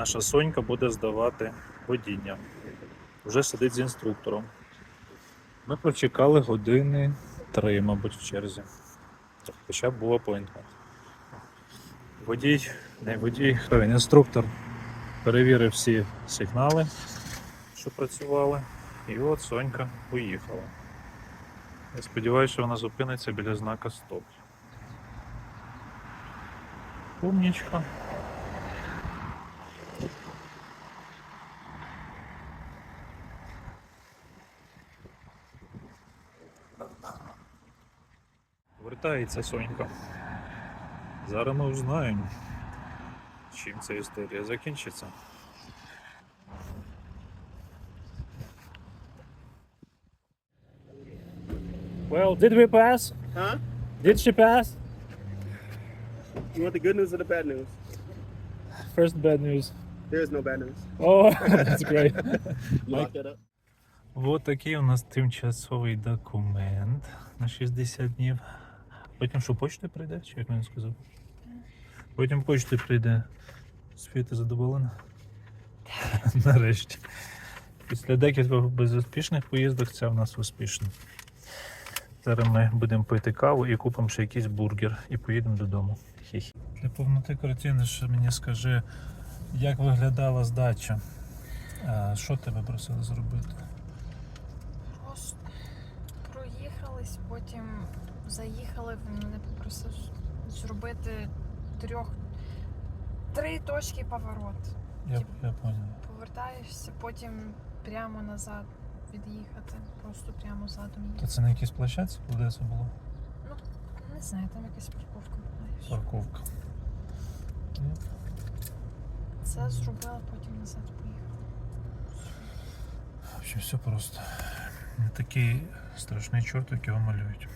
Наша Сонька буде здавати водіння. Вже сидить з інструктором. Ми прочекали години три, мабуть, в черзі. Хоча б був апойнтмент. Водій, не водій, хто він, інструктор перевірив всі сигнали, що працювали. І от Сонька поїхала. Я сподіваюся, що вона зупиниться біля знака Стоп. Умнічка. Вертається Сонька. Зараз ми узнаємо, чим ця історія закінчиться. Well, did we pass? Huh? Did she pass? You want the good news or the bad news? First bad news. There is no bad news. Oh, that's great. Lock that up. От такий у нас тимчасовий документ на 60 днів. Потім що почтою прийде, чи як він сказав? Потім почтою прийде. Ти задоволена? Нарешті. Після декількох безуспішних поїздок це в нас успішно. Зараз ми будемо пити каву і купимо ще якийсь бургер і поїдемо додому. Хі-хі. Для повноти картини ще мені скажи, як виглядала здача? Що тебе просили зробити? Просто проїхались, потім заїхали, він мене попросив зробити трьох три точки поворот. Я, я понял. Повертаєшся, потім прямо назад від'їхати. Просто прямо задом То це на якійсь площадці, де це було? Не знаю, там якась парковка була. Парковка. Це зробила, потім назад поїхала. В общем, все просто. Не такий страшний чорт, як малюють.